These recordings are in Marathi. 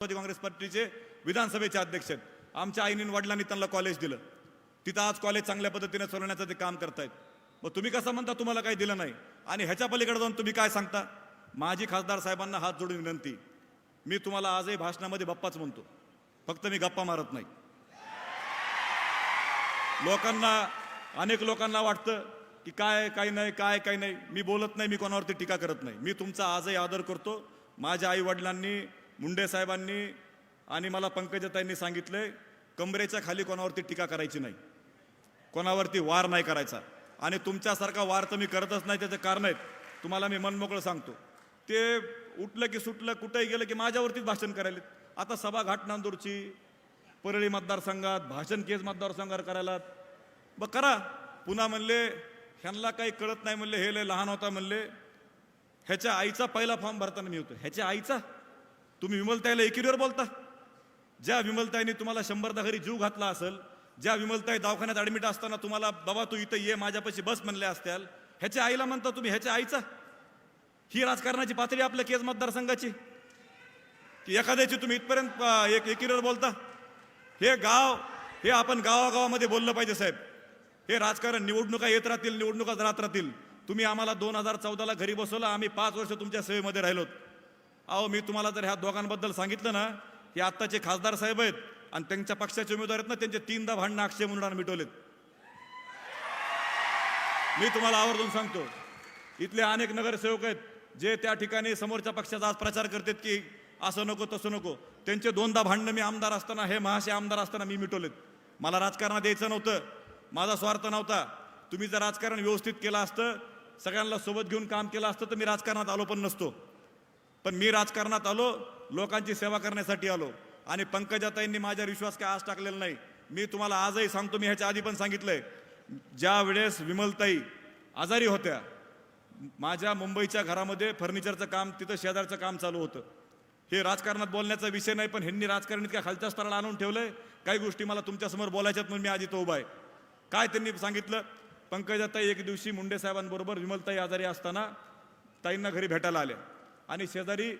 राष्ट्रवादी काँग्रेस पार्टीचे विधानसभेचे अध्यक्ष आहेत. आमच्या आईनी वडिलांनी त्यांना कॉलेज दिलं. तिथं आज कॉलेज चांगल्या पद्धतीने चालवण्याचं ते काम करतायत. मग तुम्ही कसं म्हणता तुम्हाला काही दिलं नाही. आणि ह्याच्या पलीकडे जाऊन तुम्ही काय सांगता? माझी खासदार साहेबांना हात जोडून विनंती. मी तुम्हाला आजही भाषणामध्ये बाप्पाच म्हणतो. फक्त मी गप्पा मारत नाही. लोकांना अनेक लोकांना वाटतं की काय काही नाही काय काही नाही. मी बोलत नाही मी कोणावरती टीका करत नाही. मी तुमचा आजही आदर करतो. माझ्या आई वडिलांनी मुंडे साहेबांनी आणि मला पंकजताईंनी सांगितले कमरेच्या खाली कोणावरती टीका करायची नाही. कोणावरती वार नाही करायचा. आणि तुमच्यासारखा वार तर मी करतच नाही त्याचं कारण आहेत. तुम्हाला मी मनमोकळं सांगतो. ते उठलं की सुटलं कुठेही गेलं की माझ्यावरतीच भाषण करायला आता सभा घाट नांदूरची परळी मतदारसंघात भाषण केस मतदारसंघात करायला ब करा. पुन्हा म्हणले ह्यांना काही कळत नाही म्हणले हे लय लहान होता म्हणले. ह्याच्या आईचा पहिला फॉर्म भरताना मी होतो. ह्याच्या आईचा? तुम्ही विमलताईला एकीवर बोलता? ज्या विमलताईने तुम्हाला शंभरदा घरी जीव घातला असेल ज्या विमलताई दवाखान्यात ॲडमिट असताना तुम्हाला बाबा तू इथं ये माझ्यापाशी बस म्हणले असत्याल ह्याच्या आईला म्हणता तुम्ही ह्याच्या आईचा? ही राजकारणाची पातळी आपल्या केज मतदारसंघाची. की एखाद्याची तुम्ही इथपर्यंत एक एकीवर बोलता? हे गाव हे आपण गावागावामध्ये बोललं पाहिजे साहेब. हे राजकारण निवडणुका येत राहतील निवडणुका राहत राहतील. तुम्ही आम्हाला दोन हजार चौदाला घरी बसवलं आम्ही पाच वर्ष तुमच्या सेवेमध्ये राहिलोत. अहो मी तुम्हाला जर ह्या दोघांबद्दल सांगितलं ना हे आत्ताचे खासदार साहेब आहेत आणि त्यांच्या पक्षाचे उमेदवार आहेत ना त्यांचे तीनदा भांडणं अक्षय मुंडाने मिटवलेत. मी तुम्हाला आवर्जून सांगतो इथले अनेक नगरसेवक आहेत जे त्या ठिकाणी समोरच्या पक्षाचा आज प्रचार करतात की असं नको तसं नको. त्यांचे दोनदा भांडणं मी आमदार असताना हे महाशय आमदार असताना मी मिटवलेत. मला राजकारणात यायचं नव्हतं माझा स्वार्थ नव्हता. तुम्ही जर राजकारण व्यवस्थित केलं असतं सगळ्यांना सोबत घेऊन काम केलं असतं तर मी राजकारणात आलो पण नसतो. पण मी राजकारणात आलो लोकांची सेवा करण्यासाठी आलो. आणि पंकजाताईंनी माझ्या विश्वास काय आज टाकलेला नाही. मी तुम्हाला आजही सांगतो मी ह्याच्या आधी पण सांगितलंय. ज्या वेळेस विमलताई आजारी होत्या माझ्या मुंबईच्या घरामध्ये फर्निचरचं काम तिथं शेजारचं काम चालू होतं. हे राजकारणात बोलण्याचा विषय नाही पण ह्यांनी राजकारण इतक्या खालच्या स्तराला आणून ठेवलंय? काही गोष्टी मला तुमच्यासमोर बोलायच्यात म्हणून मी आधी तो उभा आहे. काय त्यांनी सांगितलं? पंकजाताई एक दिवशी मुंडे साहेबांबरोबर विमलताई आजारी असताना ताईंना घरी भेटायला आल्या. आणि शेजारी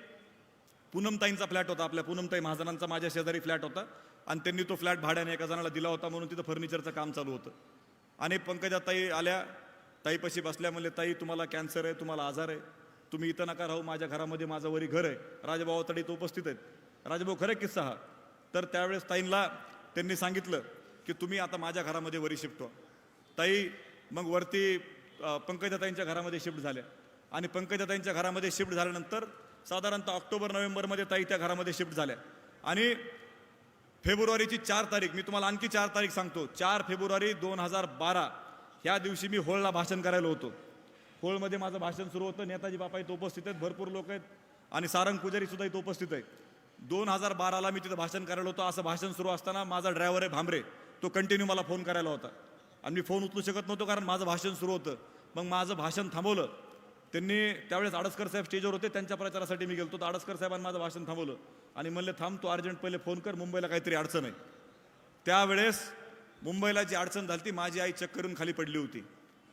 पूनमताईंचा फ्लॅट होता आपल्या पूनमताई महाजनांचा माझ्या शेजारी फ्लॅट होता. आणि त्यांनी तो फ्लॅट भाड्याने एका जणाला दिला होता म्हणून तिथं फर्निचरचं काम चालू होतं. आणि पंकजाताई आल्या ताईपाशी बसल्या म्हणले ताई तुम्हाला कॅन्सर आहे तुम्हाला आजार आहे. तुम्ही इथं नका राहू माझ्या घरामध्ये माझं वरी घर आहे. राजभाऊ तडी तो उपस्थित आहेत. राजभाऊ खरं किस्सा हा. तर त्यावेळेस ताईंना त्यांनी सांगितलं की तुम्ही आता माझ्या घरामध्ये वरी शिफ्ट व्हा. ताई मग वरती पंकजाताईंच्या घरामध्ये शिफ्ट झाल्या. आणि पंकजाताईंच्या घरामध्ये शिफ्ट झाल्यानंतर साधारणतः ऑक्टोबर नोव्हेंबरमध्ये ताई त्या घरामध्ये शिफ्ट झाल्या. आणि फेब्रुवारीची चार तारीख मी तुम्हाला आणखी चार तारीख सांगतो. चार फेब्रुवारी दोन हजार बारा ह्या दिवशी मी होळला भाषण करायला होतो. होळमध्ये माझं भाषण सुरू होतं. नेताजी बापा इथं उपस्थित आहेत भरपूर लोक आहेत आणि सारंग पुजारी सुद्धा इथं उपस्थित आहे दोन हजार बाराला मी तिथं भाषण करायला होतो. असं भाषण सुरू असताना माझा ड्रायव्हर आहे भांबरे तो कंटिन्यू मला फोन करायला होता. आणि मी फोन उचलू शकत नव्हतो कारण माझं भाषण सुरू होतं. मग माझं भाषण थांबवलं. त्यांनी त्यावेळेस आडसकर साहेब स्टेजवर होते त्यांच्या प्रचारासाठी मी गेलो तर आडसकर साहेबांनी माझं भाषण थांबवलं. आणि म्हणले थांब तू अर्जंट पहिले फोन कर मुंबईला काहीतरी अडचण आहे. त्यावेळेस मुंबईला जी अडचण झाली ती माझी आई चक्करून खाली पडली होती.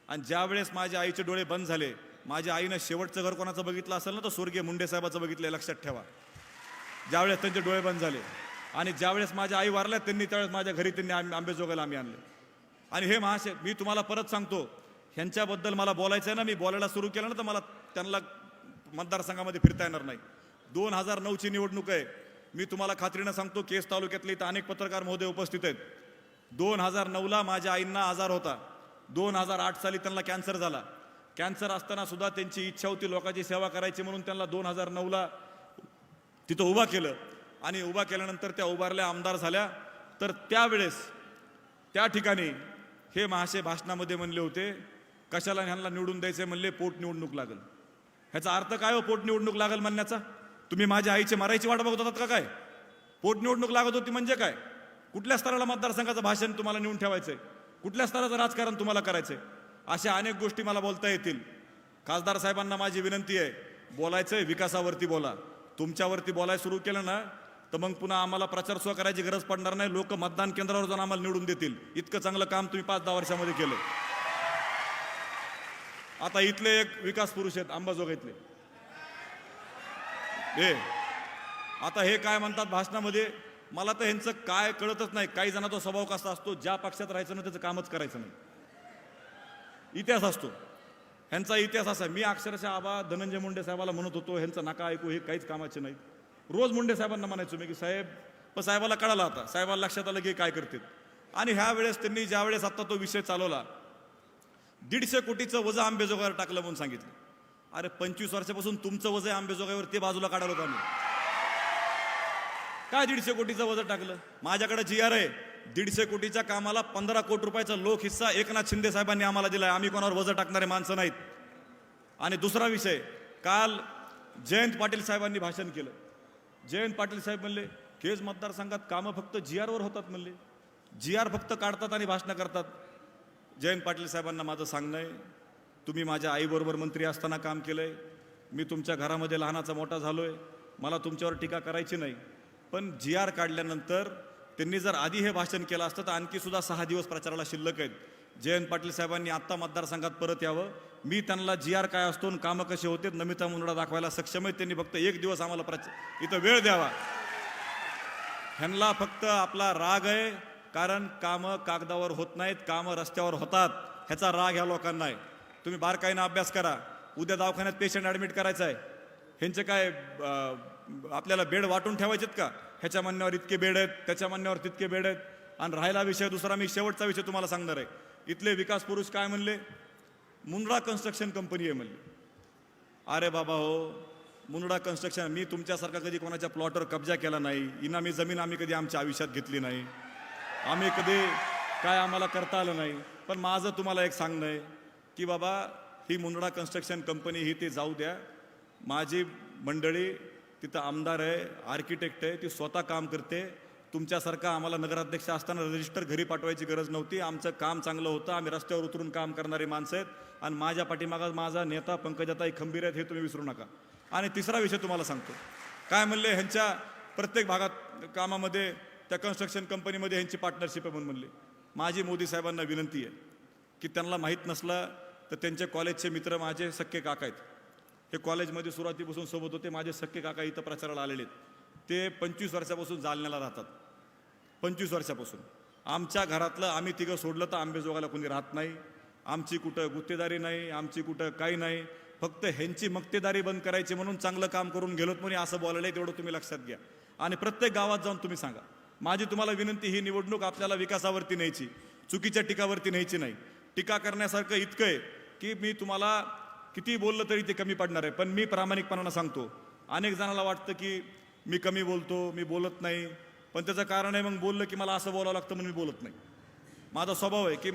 आणि ज्यावेळेस माझ्या आईचे डोळे बंद झाले माझ्या आईनं शेवटचं घर कोणाचं बघितलं असेल ना तर स्वर्गीय मुंडे साहेबाचं बघितलं लक्षात ठेवा. ज्यावेळेस त्यांचे डोळे बंद झाले आणि ज्यावेळेस माझ्या आई वारल्या त्यांनी त्यावेळेस माझ्या घरी त्यांनी आंबे आंबेजोगायला आम्ही आणले. आणि हे महाशय मी तुम्हाला परत सांगतो ह्यांच्याबद्दल मला बोलायचं आहे ना मी बोलायला सुरू केलं ना तर मला त्यांना मतदारसंघामध्ये फिरता येणार नाही. दोन हजार नऊची निवडणूक आहे. मी तुम्हाला खात्रीनं सांगतो केस तालुक्यातले इथं अनेक पत्रकार महोदय उपस्थित आहेत. दोन हजार नऊला माझ्या आईंना आजार होता. दोन हजार आठ साली त्यांना कॅन्सर झाला. कॅन्सर असताना सुद्धा त्यांची इच्छा होती लोकांची सेवा करायची म्हणून त्यांना दोन हजार नऊला तिथं उभा केलं. आणि उभा केल्यानंतर त्या उभारल्या आमदार झाल्या. तर त्यावेळेस त्या ठिकाणी हे महाशय भाषणामध्ये म्हणले होते कशाला ह्यांना निवडून द्यायचे म्हणले पोट निवडणूक लागल. ह्याचा अर्थ काय हो पोट निवडणूक लागल म्हणण्याचा? तुम्ही माझ्या आईचे मारायची वाट बघत होतात का काय? पोट निवडणूक लागत होती म्हणजे काय? कुठल्या स्तराला मतदारसंघाचं भाषण तुम्हाला नेऊन आहे कुठल्या स्तराचं राजकारण तुम्हाला करायचं आहे अशा अनेक गोष्टी मला बोलता येतील. खासदार साहेबांना माझी विनंती आहे बोलायचंय विकासावरती बोला. तुमच्यावरती बोलायला सुरू केलं ना तर मग पुन्हा आम्हाला प्रचार सुद्धा करायची गरज पडणार नाही. लोक मतदान केंद्रावर जाऊन आम्हाला निवडून देतील. इतकं चांगलं काम तुम्ही पाच दहा वर्षामध्ये केलं. आता इथले एक विकास पुरुष आहेत अंबाजोगाईतले हे आता हे काय म्हणतात भाषणामध्ये मला तर ह्यांचं काय कळतच नाही काही जणांचा स्वभाव कसा असतो ज्या पक्षात राहायचं ना त्याचं कामच करायचं नाही. इतिहास असतो. ह्यांचा इतिहास असा आहे. मी अक्षरशः आबा धनंजय मुंडे साहेबाला म्हणत होतो ह्यांचं नका ऐकू हे काहीच कामाचे नाही रोज मुंडे साहेबांना म्हणायचो मी की साहेब पण साहेबाला कळाला आता. साहेबाला लक्षात आलं की काय करतील. आणि ह्या वेळेस त्यांनी ज्या वेळेस तो विषय चालवला दीडशे कोटीचं वजं आंबेजोगावर टाकलं म्हणून सांगितलं. अरे पंचवीस वर्षापासून तुमचं वजं आहे आंबेजोगावर ते बाजूला काढायला होतं आम्ही. काय दीडशे कोटीचं वजं टाकलं? माझ्याकडे जी आर आहे. दीडशे कोटीच्या कामाला पंधरा कोटी रुपयाचा लोक हिस्सा एकनाथ शिंदे साहेबांनी आम्हाला दिला आम्ही कोणावर वजं टाकणारे माणसं नाहीत. आणि दुसरा विषय काल जयंत पाटील साहेबांनी भाषण केलं. जयंत पाटील साहेब म्हणले केज मतदारसंघात कामं फक्त जी आरवर होतात म्हणले. जी आर फक्त काढतात आणि भाषणं करतात. जयंत पाटील साहेबांना माझं सांगणं आहे. तुम्ही माझ्या आईबरोबर मंत्री असताना काम केलं आहे मी तुमच्या घरामध्ये लहानाचा मोठा झालो आहे मला तुमच्यावर टीका करायची नाही. पण जी आर काढल्यानंतर त्यांनी जर आधी हे भाषण केलं असतं तर आणखी सुद्धा सहा दिवस प्रचाराला शिल्लक आहेत. जयंत पाटील साहेबांनी आत्ता मतदारसंघात परत यावं. मी त्यांना जी आर काय असतो आणि कामं कसे होते नमिता मुंडा दाखवायला सक्षम आहेत त्यांनी फक्त एक दिवस आम्हाला प्रच इथं वेळ द्यावा. ह्यांना फक्त आपला राग आहे. कारण कामं कागदावर होत नाहीत कामं रस्त्यावर होतात ह्याचा राग ह्या लोकांना आहे. तुम्ही बारकाईनं अभ्यास करा. उद्या दवाखान्यात पेशंट ॲडमिट करायचं आहे ह्यांचे काय आपल्याला बेड वाटून ठेवायचेत का? ह्याच्या म्हणण्यावर इतके बेड आहेत त्याच्या म्हणण्यावर तितके बेड आहेत. आणि राहिला विषय दुसरा मी शेवटचा विषय तुम्हाला सांगणार आहे. इथले विकास पुरुष काय म्हणले? मुंडळा कन्स्ट्रक्शन कंपनी आहे म्हणले. अरे बाबा हो मुंडळा कन्स्ट्रक्शन मी तुमच्यासारखा कधी कोणाच्या प्लॉटवर कब्जा केला नाही. इनामी जमीन आम्ही कधी आमच्या आयुष्यात घेतली नाही. आम्ही कधी काय आम्हाला करता आलं नाही पण माझं तुम्हाला एक सांगणं आहे की बाबा ही मुंडा कन्स्ट्रक्शन कंपनी ही ती जाऊ द्या. माझी मंडळी तिथं आमदार आहे आर्किटेक्ट आहे ती स्वतः काम करते. तुमच्यासारखा आम्हाला नगराध्यक्ष असताना रजिस्टर घरी पाठवायची गरज नव्हती. आमचं काम चांगलं होतं आम्ही रस्त्यावर उतरून काम करणारी माणसं आहेत. आणि माझ्या पाठीमागा माझा नेता पंकजाताई खंबीर आहेत हे तुम्ही विसरू नका. आणि तिसरा विषय तुम्हाला सांगतो. काय म्हणले ह्यांच्या प्रत्येक भागात कामामध्ये त्या कन्स्ट्रक्शन कंपनीमध्ये ह्यांची पार्टनरशिप आहे म्हणून म्हणले. माझी मोदी साहेबांना विनंती आहे की त्यांना माहीत नसलं तर त्यांचे कॉलेजचे मित्र माझे सख्खे काका आहेत. हे कॉलेजमध्ये सुरुवातीपासून सोबत होते माझे सख्खे काका इथं प्रचाराला आलेले आहेत. ते पंचवीस वर्षापासून जालन्याला राहतात. पंचवीस वर्षापासून. आमच्या घरातलं आम्ही तिघं सोडलं तर आंबेजोगाला कोणी राहत नाही. आमची कुठं गुत्तेदारी नाही आमची कुठं काही नाही. फक्त ह्यांची मक्तेदारी बंद करायची म्हणून चांगलं काम करून गेलोत म्हणून असं बोलायला तेवढं तुम्ही लक्षात घ्या. आणि प्रत्येक गावात जाऊन तुम्ही सांगा. माझी तुम्हाला विनंती ही निवडणूक आपल्याला विकासावरती न्यायची चुकीच्या टीकावरती न्यायची नाही. टीका करण्यासारखं इतकं आहे की मी तुम्हाला किती बोललं तरी ते कमी पडणार आहे. पण मी प्रामाणिकपणानं सांगतो अनेक जणांना वाटतं की मी कमी बोलतो मी बोलत नाही. पण त्याचं कारण आहे मग बोललं की मला असं बोलावं लागतं म्हणून मी बोलत नाही. माझा स्वभाव आहे की